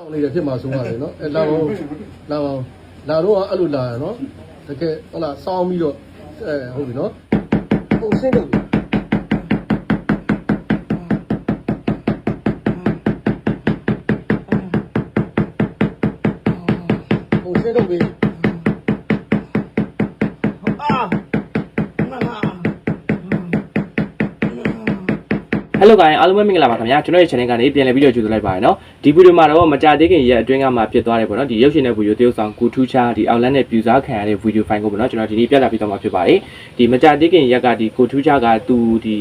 စောင့်နေရဖြစ်မှာဆုံးရတယ်နော်အဲလာအောင်လာအောင်လာတော့အဲ့လိုလာရနော်တကယ်ဟုတ်လားစောင်းပြီးတော့အဲဟုတ်ပြီနော်ပုံစင်းတယ်ပုံစင်းတော့ပြီဟယ် လို guys အားလုံးပဲမင်္ဂလာပါခင်ဗျာကျွန်တော်ရဲ့ channel ကနေပြန်လည်ပြီးတော့ကြိုဆိုလိုက်ပါရနော်ဒီဗီဒီယိုမှာတော့မကြသေးခင်ရက်အတွင်းကမှဖြစ်သွားတယ်ပေါ့နော်ဒီရုပ်ရှင်တဲ့ဗီဒီယိုတရုပ်ဆောင်ကူထူးချာဒီအောက်လန်းနဲ့ပြူစားခံရတဲ့ဗီဒီယိုဖိုင်ကိုပေါ့နော်ကျွန်တော်ဒီနေ့ပြသပြီးတော့မှာဖြစ်ပါတယ်ဒီမကြသေးခင်ရက်ကဒီကူထူးချာကသူဒီ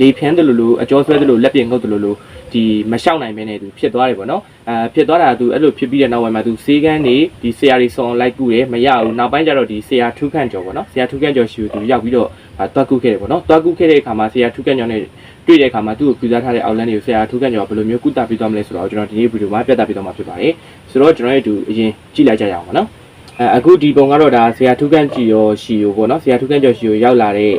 လေဖြန်းတယ်လို့လို့အကျော်ဆွဲတယ်လို့လက်ပြင်ငုတ်တယ်လို့လို့ဒီမလျှောက်နိုင်မင်းနဲ့သူဖြစ်သွားတယ်ပေါ့နော်အဲဖြစ်သွားတာသူအဲ့လိုဖြစ်ပြီးတဲ့နောက်ပိုင်းမှာသူစေးကန်းနေဒီဆရာကြီးဆောင်းလိုက်ကူတယ်မရဘူးနောက်ပိုင်းကျတော့ဒီဆရာထူးခန့်ကျော်ပေါ့နော်ဆရာထူးခန့်ကျော်ရှိကိုသူရောက်ပြီးတော့တွားကူခဲ့တယ်ပေါ့နော်တွားကူခဲ့တဲ့အခါမှာဆရာထူးခန့်ကျော်နဲ့တွေ့တဲ့အခါမှာသူ့ကိုပြသထားတဲ့အောက်လန်းတွေကိုဆရာထူးကန်ကျော်ဘယ်လိုမျိုးကုသပြီးသွားမလဲဆိုတော့ကျွန်တော်ဒီနေ့ဗီဒီယိုမှာပြသပြီးသွားမှာဖြစ်ပါတယ်ဆိုတော့ကျွန်တော်ရဲ့အတူအရင်ကြည့်လိုက်ကြရအောင်ပါနော်အဲအခုဒီပုံကတော့ဒါဆရာထူးကန်ကြည်ရောရှီရောပေါ့နော်ဆရာထူးကန်ကျော်ရှီရောရောက်လာတဲ့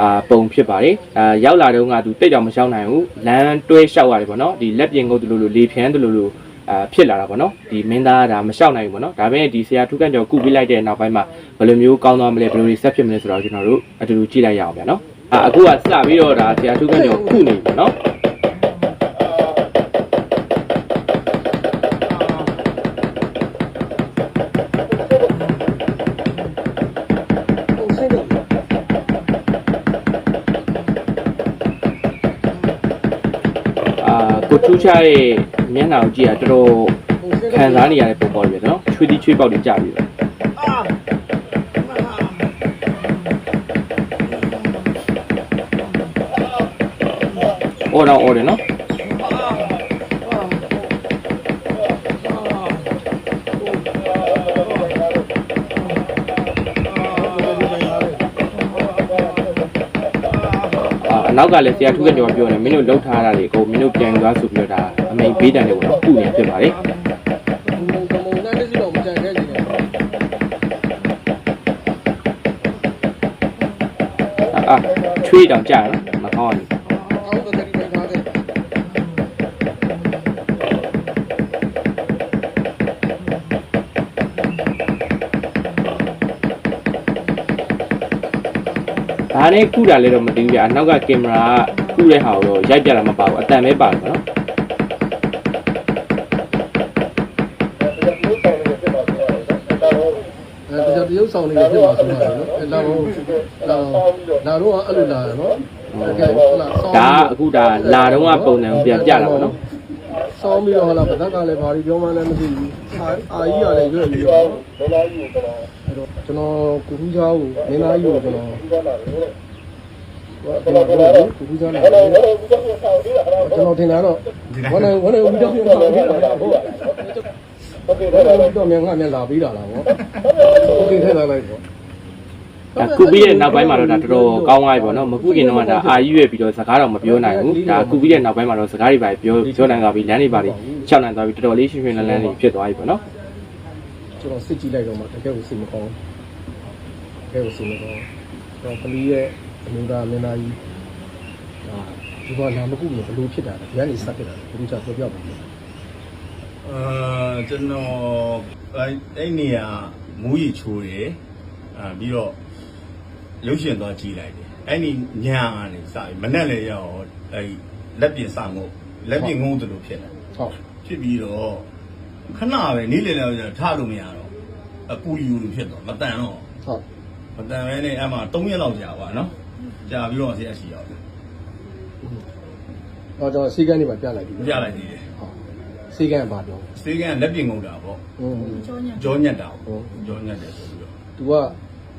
အာပုံဖြစ်ပါတယ်အာရောက်လာတော့ကသူတိတ်တောင်မရှောင်းနိုင်ဘူးလမ်းတွဲလျှောက်ရတယ်ပေါ့နော်ဒီလက်ပြင်ကုတ်တူလိုလိုလေဖြန်းတူလိုလိုအာဖြစ်လာတာပေါ့နော်ဒီမင်းသားကဒါမလျှောက်နိုင်ဘူးပေါ့နော်ဒါပေမဲ့ဒီဆရာထူးကန်ကျော်ကုပေးလိုက်တဲ့နောက်ပိုင်းမှာဘယ်လိုမျိုးကောင်းသွားမလဲဘယ်လိုတွေဆက်ဖြစ်မလဲဆိုတော့ကျွန်တော်တို့အတူတူကြည့်လိုက်ရအောင်ဗျာနော်အာအခုကစပြီးတော့ဒါဆရာထူးကန်ကျော်ခုနေပြီနော် ကိုထူးချရဲ့မျက်နှာကိုကြည့်ရတော်တော်ပုံစင်းခံစားနေရတဲ့ပုံပေါ်ပြီနော်ချွေးတီးချွေးပေါက်တွေကြာပြီပဲအော်တော့အော်တယ်နော် နောက်ကလည်းဆရာထူးကကျော်ပြောနေမင်းတို့လှုပ်ထားတာတွေအကုန်မင်းတို့ပြန်သွားဆိုပြီးတော့ဒါအမိန်ပေးတယ်လို့ပေါ့ကုနေဖြစ်ပါလေဘုံဘုံကမုံနဲ့တစီတော့မကြံခဲ့ကြည့်နဲ့အာအာချွေးတောင်ကြာနော် ဒါနဲ့ကုတာလည်းတော့မသိဘူးပြအနောက်ကကင်မရာကုတဲ့ဟာကိုတော့ရိုက်ပြတာမပါဘူးအတန်ပဲပါတယ်ပေါ့နော်အဲတခြားတရုပ်ဆောင်နေဖြစ်မှာဆုံးရတယ်နော်အဲလာတော့လာလာတော့အဲ့လိုလာရနော်တကယ်ဟုတ်လားစောင်းဒါအခုဒါလာတော့ကပုံစံကိုပြန်ပြတာပေါ့နော်စောင်းပြီးတော့ဟုတ်လားဗသက်ကလည်းဘာလို့ပြောမှလည်းမသိဘူးအာအာကြီးကလည်းရွက်ပြီးတော့အဲ့တော့ ကျွန်တော်ကုခုချောင်းကိုမင်းသားကြီးကိုကျွန်တော်ကျွန်တော်ပြောတယ်ကုခုချောင်းလာတယ်ကျွန်တော်ထင်တာတော့ဝန်နေဝန်နေဦးတော့ပြန်လာပြီဟုတ်ဟုတ်ကဲ့တော့မြန်ငါမြန်လာပြီးတာလားဗောโอเคထည့်လိုက်လိုက်ပေါ့ ဒါကုပြီးတဲ့နောက်ပိုင်းမှာတော့ဒါတော်တော်ကောင်းသွားပြီပေါ့နော်မကုခင်တော့ကဒါအာရွက်ပြီးတော့စကားတော့မပြောနိုင်ဘူးဒါကုပြီးတဲ့နောက်ပိုင်းမှာတော့စကားတွေပါပြောပြောနိုင်သွားပြီလမ်းတွေပါတွေချောက်နိုင်သွားပြီတော်တော်လေးရှင်ရှင်လန်းလန်းလေးဖြစ်သွားပြီပေါ့နော် ကျွန်တော်စစ်ကြည့်လိုက်တော့မှတကယ်ကိုစိတ်မကောင်းတကယ်ကိုစိတ်မကောင်းတော့ကလေးရဲ့အမျိုးသားမင်းသားကြီးအာဒီကလာမကူဘူးဘလို့ဖြစ်တာလဲဒီကနေစဖြစ်တာဘလို့ချပြောပြပါဦးအာကျွန်တော်အဲ့အဲ့နေရာမူးရီချိုးတယ်အာပြီးတော့ရုပ်ရှင်သွားကြည့်လိုက်တယ်အဲ့ဒီညာကနေစပြီးမနဲ့လည်းရောအဲ့လက်ပြင်စငုတ်လက်ပြင်ငုံတယ်လို့ဖြစ်တယ်ဟုတ်ဖြစ်ပြီးတော့ ခဏပဲနေ့လည်လည်းထားလို့မရတော့အပူယူလို့ဖြစ်တော့မတန်တော့ဟုတ်မတန်ပဲနဲ့အဲ့မှာ3ရက်လောက်ကြာပါနော်ကြာပြီးတော့ဆရာရှိရောက်တယ်တော့ကျွန်တော်စီကန်းနေမှာပြလိုက်ပြီပြလိုက်သေးတယ်ဟုတ်စီကန်းပါပြောစေးကန်းလက်ပြင်ငုံတာပေါ့อืมကြောညက်တာပေါ့ကြောညက်တယ်ဆိုပြီးတော့သူက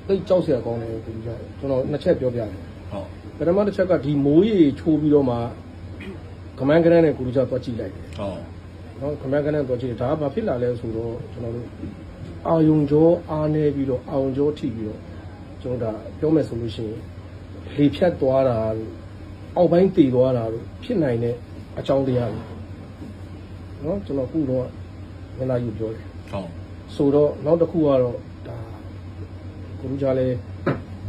သိကြောက်စရာကောင်းတယ်ဘလို့ချကျွန်တော်နှစ်ချက်ပြောပြတယ်ဟုတ်ပထမတစ်ချက်ကဒီမိုးရီချိုးပြီးတော့မှကမန်းကရန်နဲ့ကူလူချသွားကြည့်လိုက်တယ်ဟုတ် နော်ခမန်းကန်းတော့ကြည့်တယ်ဒါကဘာဖြစ်လာလဲဆိုတော့ကျွန်တော်တို့အာယုံကြောအားနေပြီးတော့အာယုံကြောထိပြီးတော့ကျွန်တော်ဒါပြောမယ်ဆိုလို့ရှိရင်လေဖြတ်သွားတာတို့အောက်ပိုင်းတည်သွားတာတို့ဖြစ်နိုင်တဲ့အကြောင်းတရားတွေနော်ကျွန်တော်ခုတော့ငနာယူပြောတယ်ဟုတ်ဆိုတော့နောက်တစ်ခုကတော့ဒါကိုလူကြားလဲ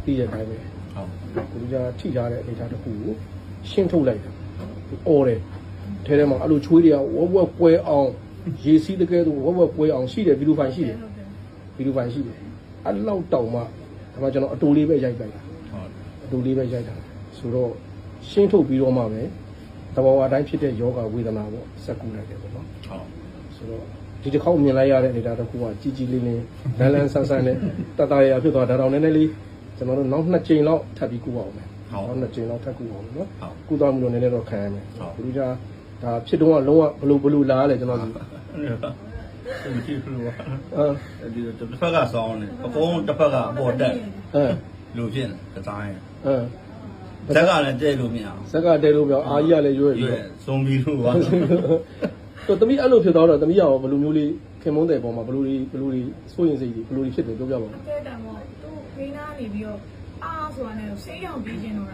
သိရတိုင်းပဲဟုတ်ကိုလူကြားထိထားတဲ့အနေအထားတစ်ခုကိုရှင်းထုတ်လိုက်တာအော်တယ် ထဲထဲမှာအဲ့လိုချွေးတွေကဝက်ဝက်ပွဲအောင်ရေစီးတကယ်တော့ဝက်ဝက်ပွဲအောင်ရှိတယ်ဗီဒီယိုဖိုင်ရှိတယ်ဟုတ်တယ်ဗီဒီယိုဖိုင်ရှိတယ်အဲ့လောက်တောင်မှဒါမှကျွန်တော်အတူလေးပဲရိုက်လိုက်တာဟုတ်အတူလေးပဲရိုက်တာဆိုတော့ရှင်းထုတ်ပြီးတော့မှပဲတဘာဝအတိုင်းဖြစ်တဲ့ယောဂဝေဒနာပေါ့စက်ကူလိုက်တယ်ပေါ့နော်ဟုတ်ဆိုတော့ဒီတစ်ခေါက်မြင်လိုက်ရတဲ့အနေအထားတစ်ခုကကြီးကြီးလေးလေးလန်းလန်းဆန်းဆန်းနဲ့တတရရဖြစ်သွားတာတော့နည်းနည်းလေးကျွန်တော်တို့နောက်နှစ်ကြိမ်လောက်ထပ်ပြီးကူအောင်မယ်နောက်နှစ်ကြိမ်လောက်ထပ်ကူအောင်နော်ကူသွားမှုတော့နည်းနည်းတော့ခံရမယ်ဒီက ဒါဖြစ်တော့လုံးဝဘလူဘလူလားလေကျွန်တော်ဒီဒီကြည့်လို့အဲဒီတစ်ဖက်ကဆောင်းနေအကုန်တစ်ဖက်ကအပေါ်တက်အဲလို့ဖြစ်နေဒီဇိုင်းအဲဇက်ကလည်းတဲ့လို့မရအောင်ဇက်ကတဲလို့ပြောအာကြီးကလည်းရွေ့ရွရွေ့ေးစုံပြီးလို့ပါတော့တမီးအဲ့လိုဖြစ်သွားတော့တမီးရောဘလူမျိုးလေးခင်မုန်းတဲ့ပုံမှာဘလူလေးဘလူလေးစိုးရင်စိတ်ကြီးဘလူလေးဖြစ်တယ်ပြောပြပါဦးအကဲတံပေါ့သူဘေးနားနေပြီးတော့အာဆိုတာနဲ့ဆေးရောင်ပြီးခြင်းတော့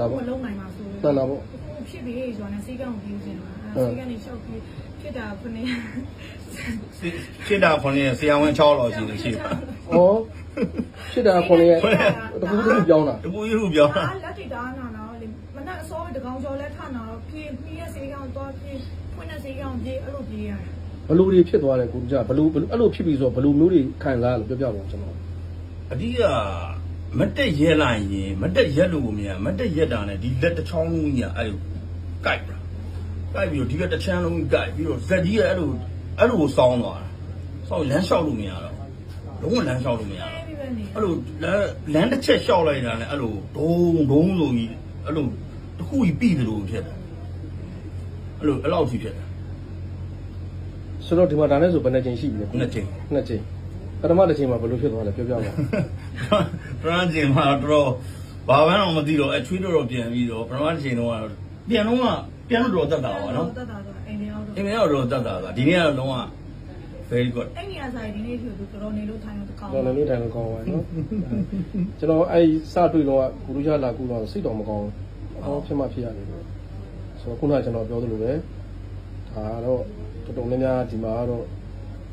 တာမလုံးနိုင်ပါဆို ဖြစ်ပြီးဆိုတာနဲ့ဆေးရောင်ပြီးခြင်းတော့ဆေးကနေရှောက်ပြီးဖြစ်တာခုနေရှင်းတာခွန်နေဆရာဝန်6လောက်ရှိတယ်ရှိပါဩဖြစ်တာခုနှစ်ရက်တခုတခုပြောင်းတာတပူရူပြောတာအာလက်တီတာနာတော့လေမနက်အစောတကောင်ကျော်လဲထနာတော့ပြေးပြီးရဆေးကောင်တော့ပြေးဖွင့်တဲ့ဆေးကောင်ပြေးအဲ့လိုပြေးရတယ်ဘလူတွေဖြစ်သွားတယ်ကိုကြဘလူဘလူအဲ့လိုဖြစ်ပြီးဆိုဘလူမျိုးတွေခံစားရလို့ပြောပြပါဦးကျွန်တော်အဓိကမတက်ရဲလိုက်ရင်မတက်ရက်လို့ကိုမရမတက်ရက်တာနဲ့ဒီလက်တစ်ချောင်းလုံးကြီးကအဲ့လို ကြိုက်တာကြိုက်ပြီးတော့ဒီကတစ်ချမ်းလုံးကြီးကြိုက်ပြီးတော့ဇက်ကြီးကအဲ့လိုအဲ့လိုကိုစောင်းသွားတာစောင်းလမ်းလျှောက်လို့မရတော့လုံးဝလမ်းလျှောက်လို့မရတော့အဲ့ဒီပဲနေအဲ့လိုလမ်းလမ်းတစ်ချက်လျှောက်လိုက်တာနဲ့အဲ့လိုဒုံဒုံဆိုကြီးအဲ့လိုတစ်ခုကြီးပြီးတယ်လို့ဖြစ်တယ်အဲ့လိုအဲ့လောက်ကြီးဖြစ်တယ်ဆိုတော့ဒီမှာဒါနဲ့ဆိုဘယ်နှချိန်ရှိပြီလဲနှစ်ချိန်နှစ်ချိန်ပထမတစ်ချိန်မှာဘယ်လိုဖြစ်သွားလဲပြောပြပါဦးပရန်ဂျင်မှာတော့ဘာမှတော့မသိတော့အချွေးတော့တော့ပြန်ပြီးတော့ပထမတစ်ချိန်တော့ ပြန်တော့ပြန်တော့တော့တတ်တာပါနော်တတ်တာတော့အိမ်ထဲရောက်တော့အင်းရောတော့တတ်တာကဒီနေ့ကတော့လုံးဝ very good အဲ့နေရာဆိုင်ဒီနေ့ဖြူသူတော်တော်နေလို့ထိုင်တော့တကောင်တော်လည်းနေထိုင်လို့ကောင်းပါနော်ကျွန်တော်အဲ့စတွေ့တော့ဂူရုရလာကူတော့စိတ်တော်မကောင်းဘူးအော်ဖြစ်မှဖြစ်ရတယ်ဆိုတော့ခုနကကျွန်တော်ပြောသလိုပဲဒါတော့တော်တော်များများဒီမှာကတော့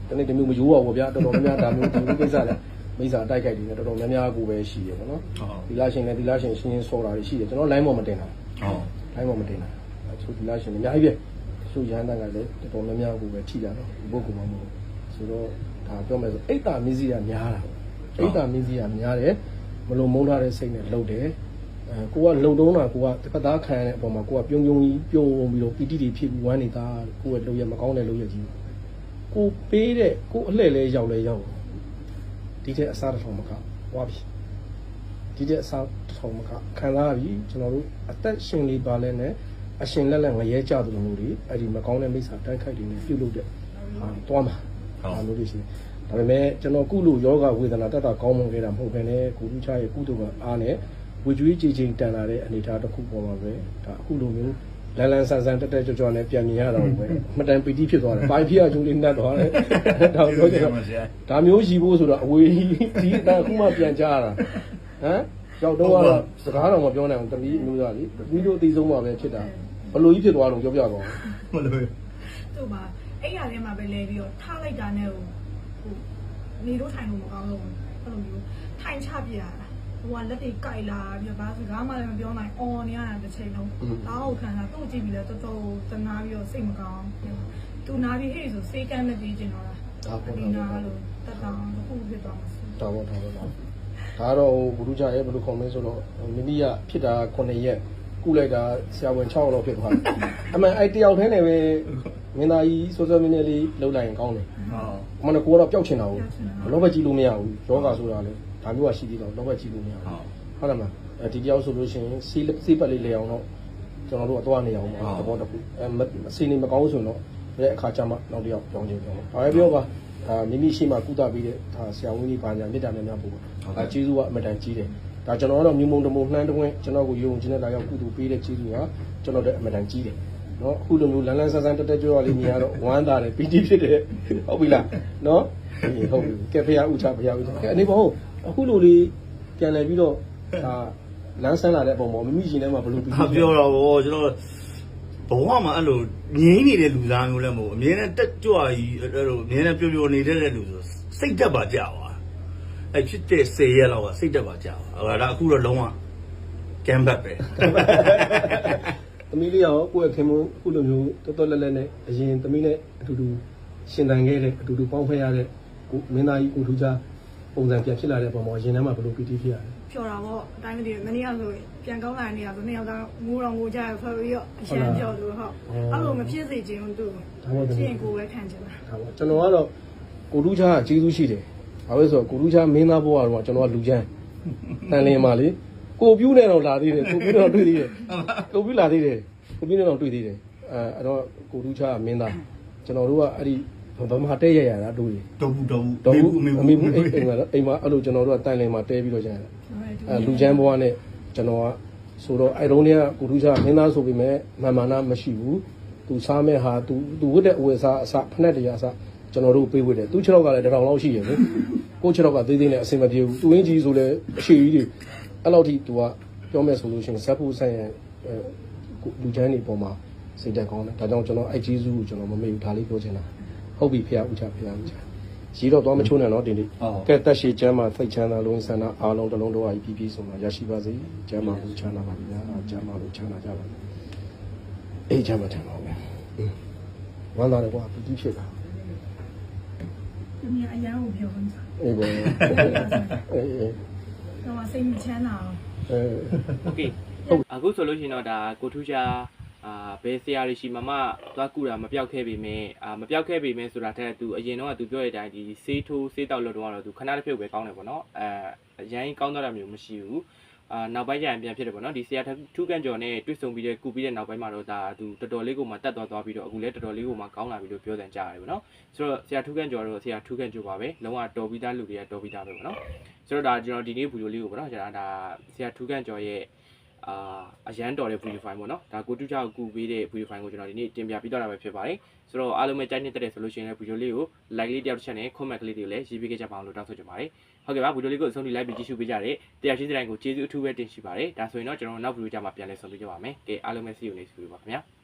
တနေ့တမျိုးမယူပါဘူးဗျာတော်တော်များများဒါမျိုးဒီလိုကိစ္စလဲမိစ္ဆာတိုက်ခိုက်တွေနဲ့တော်တော်များများကိုပဲရှိတယ်ပေါ့နော်ဟုတ်ဒီလာရှင်နဲ့ဒီလာရှင်ရှင်းရှင်းဆော်တာတွေရှိတယ်ကျွန်တော် line ပေါ်မတင်တာဟုတ် line ပေါ်မတင်တာအဲဆိုဒီလာရှင်အများကြီးပဲဆိုရဟန်းတန်ကလည်းတော်တော်များများကိုပဲထိတာတော့ဒီဘုတ်ကမှမဟုတ်ဆိုတော့ဒါပြောမယ်ဆိုအိတ်တာမင်းစီကများတာအိတ်တာမင်းစီကများတယ်မလုံမုန်းထားတဲ့စိတ်နဲ့လှုပ်တယ်အဲကိုကလုံတုံးတာကိုကတစ်ပတ်သားခံရတဲ့အပေါ်မှာကိုကပြုံးပြုံးကြီးပြုံးပြီးတော့ပီတိတွေဖြစ်ပြီးဝမ်းနေတာကိုကလှုပ်ရမကောင်းတဲ့လှုပ်ရကြီးကိုပေးတဲ့ကိုအလှဲ့လဲရောက်လဲရောက်ဒီတဲ့အစားတစ်ထောင်မကဝါပြီဒီတဲ့အစား တစ်ထောင်မကခံစားပြီကျွန်တော်တို့အသက်ရှင်လေးပါလဲနဲ့အရှင်လက်လက်ငရဲကြသလိုမျိုးတွေအဲ့ဒီမကောင်းတဲ့မိစ္ဆာတိုက်ခိုက်တွေနဲ့ပြုတ်လို့တဲ့ဟာတွားမှာဟာလို့ဒီရှိတယ်ဒါပေမဲ့ကျွန်တော်ကုလို့ယောဂဝေဒနာတတ်တာကောင်းမွန်ခဲ့တာမဟုတ်ဘဲနဲ့ကုသချရဲ့ကုသိုလ်ကအားနဲ့ဝေကျွေးကြည်ချင်းတန်လာတဲ့အနေအထားတစ်ခုပေါ်မှာပဲဒါအခုလိုမျိုးလန်လန်ဆန်ဆန်တက်တက်ကြွကြွနဲ့ပြန်မြင်ရတာပဲအမတန်ပီတိဖြစ်သွားတယ်ပိုင်းဖိအကျိုးလေးနှက်သွားတယ်ဒါပြောကြတော့ဒါမျိုးရှိဖို့ဆိုတော့အဝေးကြီးဒီအတန်အခုမှပြန်ကြားရတာဟမ် ရောက်တော့ကတော့စကားတော့မပြောနိုင်အောင်တပီးအမျိုးသားလေတပီးတို့အသေးဆုံးပါပဲဖြစ်တာဘလို့ကြီးဖြစ်သွားတော့ပြောပြပါဦးမလို့သူ့မှာအဲ့ရထဲမှာပဲလဲပြီးတော့ထားလိုက်တာနဲ့ဟိုဟိုနေလို့ထိုင်လို့မကောင်းတော့ဘူးအဲ့လိုမျိုးထိုင်ချပြရတာဟိုကလက်တွေကြိုက်လာပြီးတော့ဘာစကားမှလည်းမပြောနိုင်အော်နေရတာတစ်ချိန်လုံးတောင်းခံတာသူ့ကြည့်ပြီးတော့တော်တော်တနာပြီးတော့စိတ်မကောင်းသူနာပြီးဟဲ့ဆိုစေးကမ်းမပြေးကျင်တော့တာဒီနာလို့တက်တောင်တစ်ခုဖြစ်သွားမှာစီဒါပေါ့ဒါပေါ့ ဒါတော့ဘုရုကြရဲ့ဘယ်လိုခေါ်မလဲဆိုတော့မိမိကဖြစ်တာ9ရက်ကုလိုက်တာဆရာဝန်6လောက်ဖြစ်သွားတယ်အမှန်အဲ့တယောက်တည်းနဲ့ပဲမင်းသားကြီးစောစောမင်းလေးလေးလှုပ်လိုက်ရင်ကောင်းတယ်ဟုတ်အမှန်ကတော့ကိုကတော့ပျောက်ချင်တာဘူးလောဘကြီးလို့မရဘူးယောဂဆိုတာလေဒါမျိုးကရှိသေးတော့လောဘကြီးလို့မရဘူးဟုတ်ဟုတ်တယ်မလားအဲဒီတယောက်ဆိုလို့ရှိရင်စီးစီးပတ်လေးလေအောင်တော့ကျွန်တော်တို့အသွားနေအောင်ပါသဘောတခုအဲမစီနေမကောင်းဆိုရင်တော့ဒီအခါကျမှနောက်တစ်ယောက်ပြောင်းချင်ပြောင်းပါဘာပဲပြောပါ အာမိမိရှိမှကုသပြီးတဲ့ဒါဆရာဝန်ကြီးပါညာမေတ္တာများများပို့ပါအဲကျေးဇူးကအမတန်ကြီးတယ်ဒါကျွန်တော်ကတော့မြုံမုံတမုံနှမ်းတဝင်းကျွန်တော်ကိုယုံကြည်နဲ့လာရောက်ကုသပေးတဲ့ကျေးဇူးကကျွန်တော်တို့အမတန်ကြီးတယ်နော်အခုလိုမျိုးလန်းလန်းဆန်းဆန်းတက်တက်ကြွကြွလေးမြင်ရတော့ဝမ်းသာတယ်ပီတိဖြစ်တယ်ဟုတ်ပြီလားနော်ဟုတ်ပြီကဲဖရာဥချဖရာဥချကဲအနေမဟုတ်အခုလိုလေးပြန်လည်ပြီးတော့ဒါလမ်းဆန်းလာတဲ့အပေါ်မှာမိမိရှင်ထဲမှာဘယ်လိုပီတိအပြောတော့ဗောကျွန်တော် ဘဝမှာအဲ့လိုငြိမ်းနေတဲ့လူသားမျိုးလည်းမဟုတ်အမြဲတမ်းတက်ကြွကြီးအဲ့လိုအမြဲတမ်းပျော်ပျော်နေတဲ့လူဆိုစိတ်တက်ပါကြပါအဲ့ဖြစ်တဲ့စေရက်လောက်ကစိတ်တက်ပါကြပါအဲ့ဒါအခုတော့လုံးဝကမ်ဘတ်ပဲသမီးလေးရောကိုယ့်ရဲ့ခင်မခုလိုမျိုးတော်တော်လဲလဲနဲ့အရင်သမီးနဲ့အတူတူရှင်တန်ခဲ့တဲ့အတူတူပေါင်းဖက်ရတဲ့ကိုမင်းသားကြီးကိုထူးခြားပုံစံပြန်ဖြစ်လာတဲ့ပုံပေါ်ရင်ထဲမှာဘယ်လိုပီတိဖြစ်ရလဲ ဖြော်တာပေါ့အတိုင်းမသိဘူးမနေ့ကဆိုရင်ပြန်ကောင်းလာတဲ့နေရာဆိုနှစ်ယောက်ကငိုတော့ငိုကြရဖွဲ့ပြီးတော့အရှမ်းပြောသူဟုတ်အဲ့လိုမဖြစ်စေချင်ဘူးသူရှင်းကိုပဲခံချင်တာဒါပေါ့ကျွန်တော်ကတော့ကိုထူးခြားကကျေးဇူးရှိတယ်ဘာလို့လဲဆိုတော့ကိုထူးခြားမင်းသားဘဝတော့ကျွန်တော်ကလူချမ်းတန်လင်းပါလေကိုပြူးနဲ့တော့လာသေးတယ်ကိုပြူးနဲ့တော့တွေ့သေးတယ်ကိုပြူးလာသေးတယ်ကိုပြူးနဲ့တော့တွေ့သေးတယ်အဲအဲ့တော့ကိုထူးခြားကမင်းသားကျွန်တော်တို့ကအဲ့ဒီဗမာတဲရရတာတွေ့တယ်တော့ဘူးတော့ဘူးတော့ဘူးမေအမေဘူးအိမ်အိမ်မှာအိမ်မှာအဲ့လိုကျွန်တော်တို့ကတိုင်လင်မှာတဲပြီးတော့ကျန်တယ် အဲလူချမ်းဘွားနဲ့ကျွန်တော်ကဆိုတော့အဲ့တုန်းကကိုထူးခြားမင်းသားဆိုပေမဲ့မှန်မှန်နာမရှိဘူးသူစားမဲ့ဟာသူသူဝတ်တဲ့အဝတ်စားအစဖက်နဲ့တရားအစကျွန်တော်တို့ပေးဝတ်တယ်သူခြေထောက်ကလည်းတစ်ထောင်လောက်ရှိရယ်လေကိုခြေထောက်ကသေးသေးနဲ့အဆင်မပြေဘူးသူရင်းကြီးဆိုလည်းအရှိကြီးတွေအဲ့လောက်ထိသူကပြောမယ်ဆိုလို့ရှိရင်ဇက်ဖို့ဆိုင်ရန်အဲလူချမ်းတွေပေါ်မှာစိတ်တက်ကောင်းတယ်ဒါကြောင့်ကျွန်တော်အဲ့ဂျေဇူးကိုကျွန်တော်မမေ့ဘူးဒါလေးပြောချင်တာဟုတ်ပြီဖေဦးချဖေဦးချ ရီတော့သွားမချိုးနဲ့နော်ဒီနေ့ ကဲတက်ရှိကျမ်းမှာစိတ်ချမ်းသာလုံးဆန္ဒအားလုံးတစ်လုံးတော့အပြီးပြီးဆုံးမှာရရှိပါစေကျမ်းမှာကိုချမ်းသာပါဗျာကျမ်းမှာကိုချမ်းသာကြပါစေအေးကျမ်းမှာထမ်းပါဗျာဝမ်းသာတယ်ကွာပီတိဖြစ်တာ သူများအရန်ကိုပြောနေတာ အေးဘောအေးအေး တော့စိတ်မချမ်းသာအောင် အဲ โอเคဟုတ်အခုဆိုလို့ရှိရင်တော့ဒါကိုထူးချာ အာဘယ်ဆရာတွေရှိမှမသွားကူတာမပြောက်ခဲ့ပေမဲ့အာမပြောက်ခဲ့ပေမဲ့ဆိုတာတဲ့သူအရင်တော့ကသူပြောတဲ့အတိုင်းဒီဆေးထိုးဆေးတောက်လို့တော့သူခဏတစ်ဖြုတ်ပဲကောင်းတယ်ပေါ့နော်အဲအရင်ကောင်းတော့တာမျိုးမရှိဘူးအာနောက်ပိုင်းကျရင်ပြန်ဖြစ်တယ်ပေါ့နော်ဒီဆရာထူးကန်ကျော်နဲ့တွေ့ဆုံပြီးတဲ့ကုပြီးတဲ့နောက်ပိုင်းမှာတော့ဒါသူတော်တော်လေးကိုမှတက်သွားသွားပြီးတော့အခုလည်းတော်တော်လေးကိုမှကောင်းလာပြီလို့ပြောတယ်ကြားရတယ်ပေါ့နော်ဆိုတော့ဆရာထူးကန်ကျော်တော့ဆရာထူးကန်ကျော်ပါပဲလုံးဝတော်ပြီးသားလူတွေကတော်ပြီးသားပဲပေါ့နော်ဆိုတော့ဒါကျွန်တော်ဒီနေ့ဗီဒီယိုလေးကိုပေါ့နော်ကျွန်တော်ဒါဆရာထူးကန်ကျော်ရဲ့ အာအရန်တော်တဲ့ video file ပေါ့နော်ဒါကိုတူချောက်ကူပေးတဲ့ video file ကိုကျွန်တော်ဒီနေ့တင်ပြပေးတော့တာပဲဖြစ်ပါတယ်ဆိုတော့အားလုံးပဲကြိုက်နေတဲ့ဆိုလို့ရှိရင်လည်း video လေးကို like လေးတစ်ယောက်တစ်ချက်နဲ့ comment ကလေးတွေကိုလည်းရေးပေးခဲ့ကြပါအောင်လို့တောင်းဆိုချင်ပါတယ်ဟုတ်ကဲ့ပါ video လေးကိုအဆုံးထိ like ပြီးကြည့်ရှုပေးကြတဲ့တရားရှိတဲ့တိုင်းကိုကျေးဇူးအထူးပဲတင်ရှိပါတယ်ဒါဆိုရင်တော့ကျွန်တော်တို့နောက် video ကြမှာပြန်လည်ဆုံတွေ့ကြပါမယ်ကဲအားလုံးပဲ see you next video ပါခင်ဗျာ